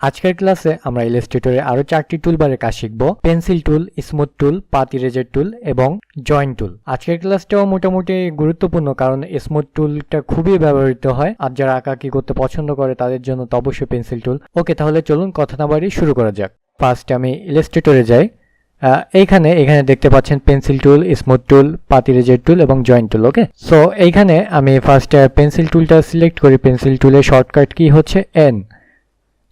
আজকের ক্লাসে আমরা ইলাস্ট্রেটরে আরও চারটি টুলবারের কাজ শিখব। পেন্সিল টুল স্মুথ টুল পাত ইরেজার টুল এবং জয়েন্ট টুল আজকের ক্লাসটাও মোটামুটি গুরুত্বপূর্ণ কারণ স্মুথ টুলটা খুবই ব্যবহৃত হয়। আর যারা আঁকাকি করতে পছন্দ করে, তাদের জন্য তো অবশ্যই পেন্সিল টুল ওকে, তাহলে চলুন কথা না বাড়ি শুরু করা যাক। ফার্স্ট আমি ইলাস্ট্রেটরে যাই। এইখানে, এখানে দেখতে পাচ্ছেন পেন্সিল টুল স্মুথ টুল পাতিরেজের টুল এবং জয়েন্ট টুল ওকে? সো এইখানে আমি ফার্স্ট পেন্সিল টুলটা সিলেক্ট করি। পেন্সিল টুলের শর্টকাট কি হচ্ছে? N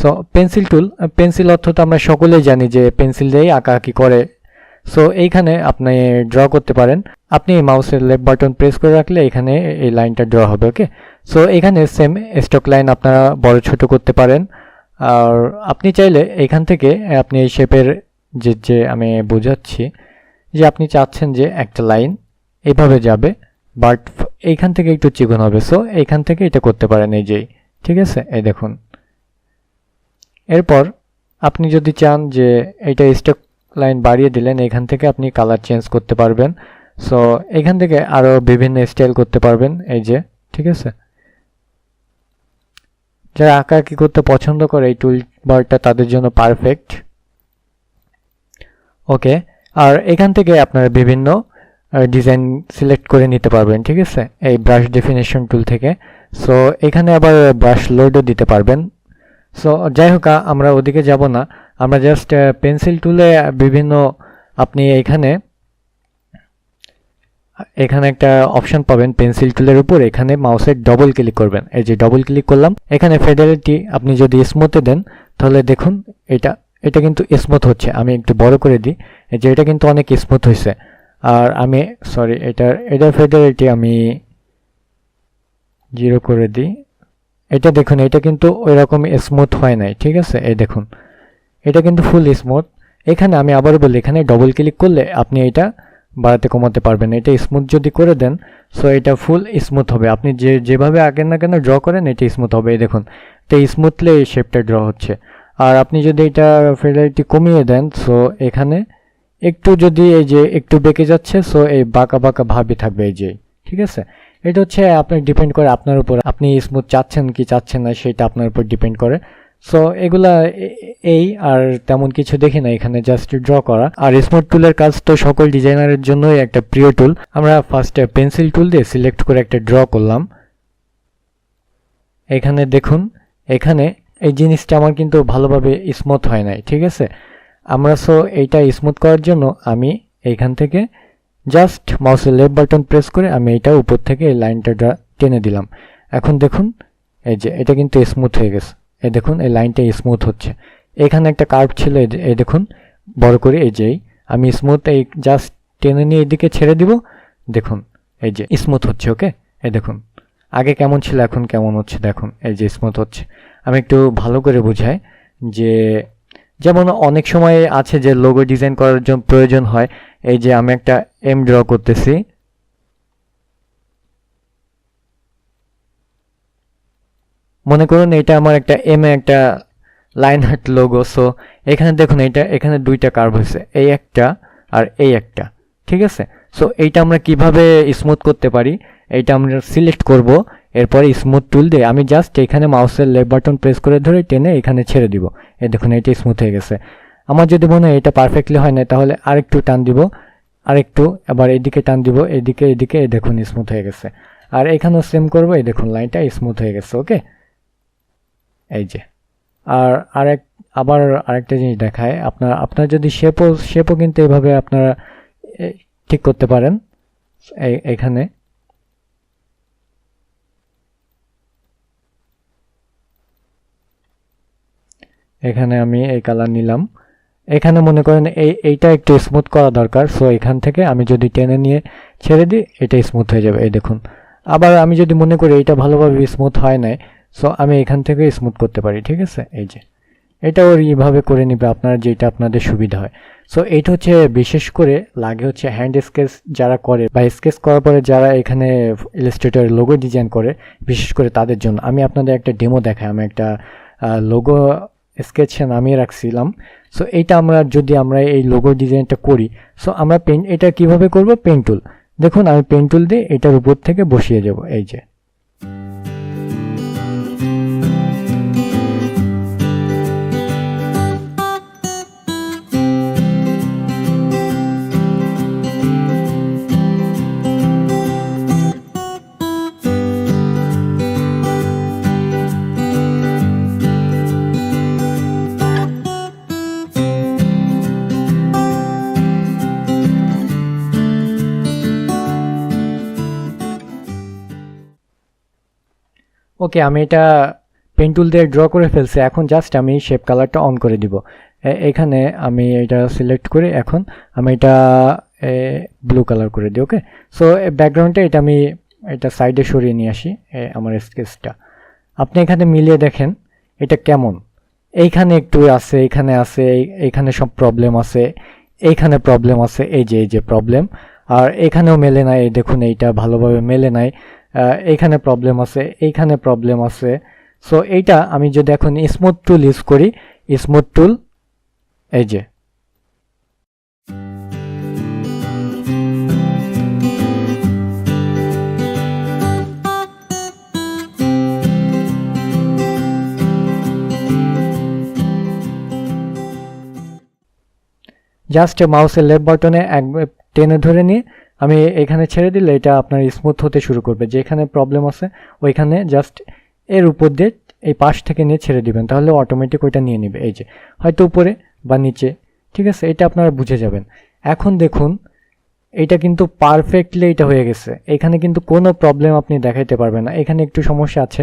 so pencil tool pencil অর্থ তো আমরা সকলেই জানি যে পেন্সিল দিয়েই আঁকাআঁকি করে। সো এইখানে আপনি ড্র করতে পারেন। আপনি মাউসের লেফট বাটন প্রেস করে রাখলে এখানে এই লাইনটা ড্র হবে ওকে সো এখানে সেম স্টক লাইন আপনারা বড় ছোট করতে পারেন। আর আপনি চাইলে এখান থেকে আপনি এই শেপের যে যে আমি বোঝাচ্ছি, যে আপনি চাচ্ছেন যে একটা লাইন এভাবে যাবে বাট এইখান থেকে একটু চিকন হবে। সো এইখান থেকে এটা করতে পারেন এই যেই ঠিক আছে? এই দেখুন। এরপর আপনি যদি চান যে এটা স্টক লাইন বাড়িয়ে দিলেন, এখান থেকে আপনি কালার চেঞ্জ করতে পারবেন। সো এখান থেকে আরও বিভিন্ন স্টাইল করতে পারবেন, এই যে, ঠিক আছে? যারা আঁকাআঁকি করতে পছন্দ করে, এই টুল বারটা তাদের জন্য পারফেক্ট ওকে আর এখান থেকে আপনারা বিভিন্ন ডিজাইন সিলেক্ট করে নিতে পারবেন, ঠিক আছে? এই ব্রাশ ডেফিনেশন টুল থেকে। সো এখানে আবার ব্রাশ লোডও দিতে পারবেন। সো যাই হোক আমরা ওদিকে যাব না। আমরা জাস্ট পেন্সিল টুলে বিভিন্ন আপনি এখানে এখানে একটা অপশন পাবেন পেন্সিল টুলের উপর। এখানে মাউসের ডবল ক্লিক করবেন। এই যে ডবল ক্লিক করলাম, এখানে ফেডারেটি আপনি যদি স্মুথে দেন, তাহলে দেখুন এটা এটা কিন্তু স্মুথ হচ্ছে। আমি একটু বড় করে দিই, এই যে এটা কিন্তু অনেক স্মুথ হয়েছে। আর আমি সরি এটার এটার ফেডারেটি আমি জিরো করে দিই। এটা দেখুন, এটা কিন্তু ওই রকম স্মুথ হয় নাই, ঠিক আছে? এই দেখুন, এটা কিন্তু ফুল স্মুথ এখানে আমি আবারও বলি, এখানে ডবল ক্লিক করলে আপনি এটা বাড়াতে কমাতে পারবেন। এটা স্মুথ যদি করে দেন সো এটা ফুল স্মুথ হবে। আপনি যে, যেভাবে আগে না কেন ড্র করেন, এটা স্মুথ হবে। এই দেখুন এটা স্মুথলি এই শেপটা ড্র হচ্ছে। আর আপনি যদি এটা ফেডারিটি কমিয়ে দেন সো এখানে একটু যদি এই যে একটু বেঁকে যাচ্ছে সো এই বাঁকা বাঁকা ভাবই থাকবে এই যে, ঠিক আছে? এটা হচ্ছে আপনার ডিপেন্ড করে আপনার উপর। আপনি স্মুথ চাচ্ছেন কি চাচ্ছেন না, সেটা আপনার উপর ডিপেন্ড করে। সো এগুলা এই আর তেমন কিছু দেখি না এখানে জাস্ট ড্র করা। আর স্মুথ টুলের কাজ তো সকল ডিজাইনারের জন্যই একটা প্রিয় টুল আমরা ফার্স্টে পেন্সিল টুল দিয়ে সিলেক্ট করে একটা ড্র করলাম। এখানে দেখুন, এখানে এই জিনিসটা আমার কিন্তু ভালোভাবে স্মুথ হয় নাই, ঠিক আছে? আমরা সো এইটা স্মুথ করার জন্য আমি এইখান থেকে জাস্ট মাউসের লেফট বাটন প্রেস করে আমি এটা উপর থেকে এই লাইনটা টেনে দিলাম। এখন দেখুন, এই যে এটা কিন্তু স্মুথ হয়ে গেছে। এই দেখুন, এই লাইনটা স্মুথ হচ্ছে। এখানে একটা কার্ভ ছিল, এই যে- দেখুন, বড় করে এই যেই আমি স্মুথ এই জাস্ট টেনে নিয়ে এদিকে ছেড়ে দিব। দেখুন, এই যে স্মুথ হচ্ছে ওকে এই দেখুন, আগে কেমন ছিল, এখন কেমন হচ্ছে, দেখুন, এই যে স্মুথ হচ্ছে। আমি একটু ভালো করে বোঝাই যে, যেমন অনেক সময় আছে যে লোগো ডিজাইন করার জন্য প্রয়োজন হয় এই যে আমি একটা এম ড্র করতেছি। মনে করুন এটা আমার একটা এম এ একটা লাইন হার্ট লোগো সো এখানে দেখুন এটা, এখানে দুইটা কার্ভ হয়েছে, এই একটা আর এই একটা, ঠিক আছে? সো এইটা আমরা কীভাবে স্মুথ করতে পারি? এইটা আমরা সিলেক্ট করব, এরপরে স্মুথ টুল দিয়ে আমি জাস্ট এখানে মাউসের লেফট বাটন প্রেস করে ধরে টেনে এখানে ছেড়ে দিব। এই দেখুন এটা স্মুথ হয়ে গেছে। আমার যদি মনে হয় এটা পারফেক্টলি হয় না তাহলে আরেকটু টান দিব, আরেকটু, আবার এদিকে টান দিব, এদিকে এদিকে দেখুন স্মুথ হয়ে গেছে। আর এখানেও সেম করব, এই দেখুন লাইনটা স্মুথ হয়ে গেছে ওকে এই যে। আর আরেক, আবার আরেকটা জিনিস দেখায়, আপনার আপনার যদি শেপও শেপও কিন্তু এভাবে আপনারা ঠিক করতে পারেন এখানে। এখানে আমি এই কালার নিলাম। এখানে মনে করেন এই, এইটা একটু স্মুথ করা দরকার। সো এখান থেকে আমি যদি টেনে নিয়ে ছেড়ে দিই, এটা স্মুথ হয়ে যাবে। এই দেখুন। আবার আমি যদি মনে করি এটা ভালোভাবে স্মুথ হয় নাই সো আমি এখান থেকে স্মুথ করতে পারি, ঠিক আছে? এই যে। এটা ওর এইভাবে করে নিবে আপনার, যেটা আপনাদের সুবিধা হয়। সো এইটা হচ্ছে বিশেষ করে লাগে হচ্ছে হ্যান্ড স্কেচ যারা করে, বা স্কেচ করার পরে যারা এখানে ইলাস্ট্রেটর লোগো ডিজাইন করে, বিশেষ করে তাদের জন্য। আমি আপনাদের একটা ডেমো দেখাই। আমি একটা লোগো স্কেচ নামিয়ে রাখছিলাম। সো এইটা আমরা, যদি আমরা এই লোগো ডিজাইনটা করি সো আমরা পেন এটা কীভাবে করব? পেন টুল দেখুন, আমি পেন টুল দিয়ে এটার উপর থেকে বসিয়ে যাব এই যে। ওকে আমি এটা পেন টুল দিয়ে ড্র করে ফেলছি। এখন জাস্ট আমি শেপ কালারটা অন করে দিব। এখানে আমি এটা সিলেক্ট করে। এখন আমি এটা ব্লু কালার করে দিই ওকে সো ব্যাকগ্রাউন্ডে এটা আমি এটা সাইডে সরিয়ে নিয়ে আসি আমার স্কেচটা আপনি এখানে মিলিয়ে দেখেন, এটা কেমন? এইখানে একটু আছে এইখানে আছে, এই- এইখানে সব প্রবলেম আছে, এইখানে প্রবলেম আছে, এই যে এই যে প্রবলেম আর এখানেও মেলে নাই দেখুন এইটা ভালোভাবে মেলে নাই। এইখানে প্রবলেম আছে, এইখানে প্রবলেম আছে। সো এইটা আমি যদি এখন স্মুথ টুল ইউজ করি স্মুথ টুল এই যে। জাস্ট মাউসের লেফট বাটনে এক টেনে ধরে নিয়ে আমি এখানে ছেড়ে দিলে এটা আপনার স্মুথ হতে শুরু করবে। যেখানে প্রবলেম আছে, ওইখানে জাস্ট এর উপর দিয়ে এই পাশ থেকে নিয়ে ছেড়ে দিবেন। তাহলে অটোমেটিক ওইটা নিয়ে নেবে। এই যে, হয়তো উপরে বা নিচে, ঠিক আছে? এটা আপনারা বুঝে যাবেন। এখন দেখুন, এটা কিন্তু পারফেক্টলি এটা হয়ে গেছে। এখানে কিন্তু কোনো প্রবলেম আপনি দেখাইতে পারবেন না। এখানে একটু সমস্যা আছে।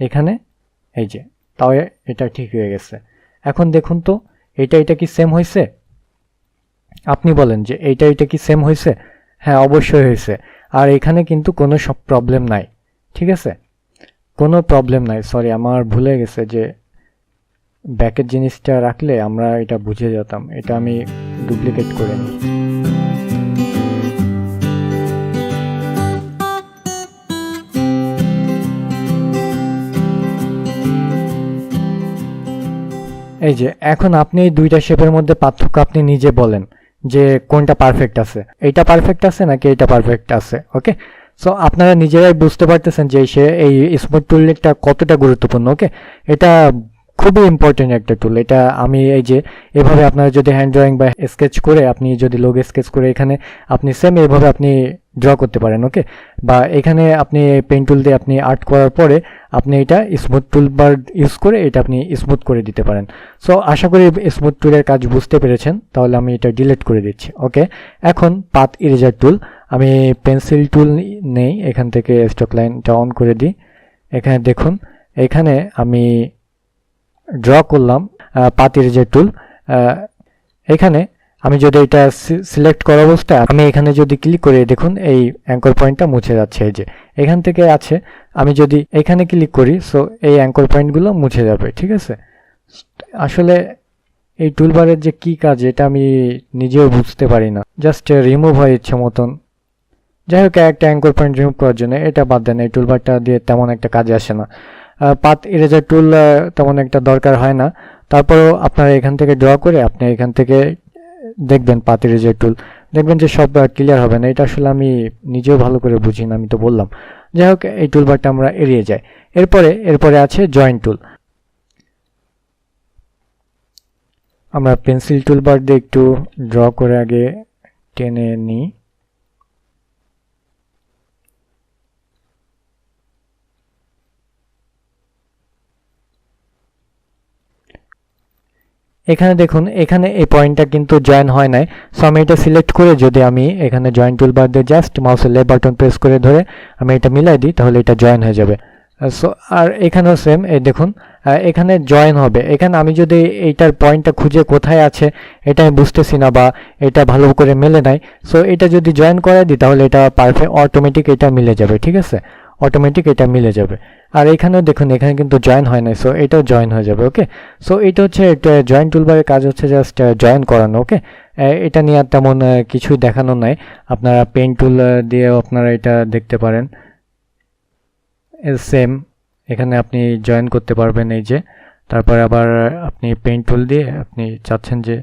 এখানে, এই যে, তাও এটা ঠিক হয়ে গেছে। এখন দেখুন তো, এটা এটা কি সেম হয়েছে আপনি বলেন যে এইটা এটা কি সেম হয়েছে হ্যাঁ অবশ্যই হয়েছে। আর এখানে কিন্তু কোনো সব প্রবলেম নাই, ঠিক আছে? কোনো প্রবলেম নাই সরি আমার ভুলে গেছে যে ব্যাকের জিনিসটা রাখলে আমরা এটা বুঝে যেতাম। এটা আমি ডুপ্লিকেট করে নিই। এই যে, এখন আপনি এই দুইটা শেপের মধ্যে পার্থক্য আপনি নিজে বলেন। যে কোনটা পারফেক্ট আছে। এটা পারফেক্ট আছে নাকি এটা পারফেক্ট আছে ওকে সো আপনারা নিজেরাই বুঝতে পারতেছেন যে সে এই স্মুথ টুলটা কতটা গুরুত্বপূর্ণ ওকে এটা খুবই ইম্পর্টেন্ট একটা টুল এটা আমি এই যে এভাবে আপনারা যদি হ্যান্ড ড্রয়িং বা স্কেচ করে, আপনি যদি লোগ স্কেচ করে এখানে, আপনি সেম এভাবে আপনি ড্র করতে পারেন ওকে বা এখানে আপনি পেন টুল দিয়ে আপনি আর্ট করার পরে আপনি এটা স্মুথ টুল বার ইউজ করে এটা আপনি স্মুথ করে দিতে পারেন। সো আশা করি স্মুথ টুলের কাজ বুঝতে পেরেছেন, তাহলে আমি এটা ডিলিট করে দিচ্ছি ওকে এখন পাত ইরেজার টুল আমি পেন্সিল টুল নেই, এখান থেকে স্টক লাইনটা অন করে দিই। এখানে দেখুন, এখানে আমি ড্র করলাম পাত ইরেজার টুল এখানে আমি যদি এটা সিলেক্ট করা অবস্থায় আমি এখানে যদি ক্লিক করি, দেখুন এই অ্যাঙ্কর পয়েন্টটা মুছে যাচ্ছে, এই যে এখান থেকে আছে। আমি যদি এখানে ক্লিক করি সো এই অ্যাঙ্কর পয়েন্টগুলো মুছে যাবে, ঠিক আছে? আসলে এই টুলবারের যে কি কাজ, এটা আমি নিজেও বুঝতে পারি না। জাস্ট রিমুভ হয় ইচ্ছে মতন। যাই হোক, একটা অ্যাঙ্কর পয়েন্ট রিমুভ করার জন্য এটা বাদ দেন, এই টুলবারটা দিয়ে তেমন একটা কাজে আসে না। পাত ইরেজার টুল তেমন একটা দরকার হয় না। তারপরেও আপনারা এখান থেকে ড্র করে, আপনি এখান থেকে দেখবেন পাতের যে টুল দেখবেন যে সব ক্লিয়ার হবে না। এটা আসলে আমি নিজেও ভালো করে বুঝি না, আমি তো বললাম। যাই হোক, এই টুল টুলবারটা আমরা এড়িয়ে যাই। এরপরে এরপরে আছে জয়েন্ট টুল আমরা পেন্সিল টুল টুলবার দিয়ে একটু ড্র করে আগে টেনে নিই। এখানে দেখুন, এখানে এই পয়েন্টটা কিন্তু জয়েন হয় নাই। সো আমি এটা সিলেক্ট করে যদি আমি এখানে জয়েন টুলবার দিয়ে জাস্ট মাউসের লেফট বাটন প্রেস করে ধরে আমি এটা মিলাই দিই, তাহলে এটা জয়েন হয়ে যাবে। সো আর এখানেও সেম এই দেখুন এখানে জয়েন হবে। এখানে আমি যদি এইটার পয়েন্টটা খুঁজে কোথায় আছে, এটা আমি বুঝতেছি না বা এটা ভালো করে মেলে নাই। সো এটা যদি জয়েন করে দিই, তাহলে এটা পারফেক্ট অটোমেটিক এটা মিলে যাবে, ঠিক আছে? অটোমেটিক এটা মিলে যাবে। আর এখানেও দেখুন, এখানে কিন্তু জয়েন হয় নাই সো এটাও জয়েন হয়ে যাবে ওকে সো এটা হচ্ছে জয়েন টুলবারের কাজ হচ্ছে জাস্ট জয়েন করানো ওকে এটা নিয়ে আর তেমন কিছুই দেখানো নাই। আপনারা পেন টুল দিয়েও আপনারা এটা দেখতে পারেন। সেম এখানে আপনি জয়েন করতে পারবেন এই যে। তারপর আবার আপনি পেন টুল দিয়ে আপনি চাচ্ছেন যে,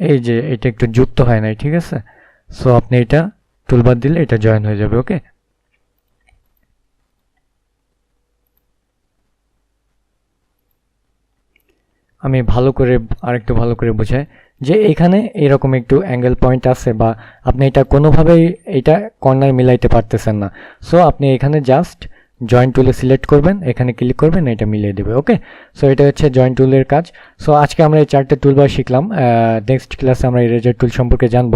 এই যে, এটা একটু যুক্ত হয় নাই, ঠিক আছে? সো আপনি এটা টুলবার দিলে এটা জয়েন হয়ে যাবে ওকে আমি ভালো করে, আরেকটু ভালো করে বোঝাই, যে এখানে এরকম একটু অ্যাঙ্গেল পয়েন্ট আছে বা আপনি এটা কোনোভাবেই এটা কর্নার মিলাইতে পারতেছেন না। সো আপনি এখানে জাস্ট জয়েন্ট টুলে সিলেক্ট করবেন, এখানে ক্লিক করবেন, এটা মিলিয়ে দেবে ওকে সো এটা হচ্ছে জয়েন্ট টুলের কাজ। সো আজকে আমরা এই চারটে টুলবার শিখলাম। নেক্সট ক্লাসে আমরা এই রেজার টুল সম্পর্কে জানব।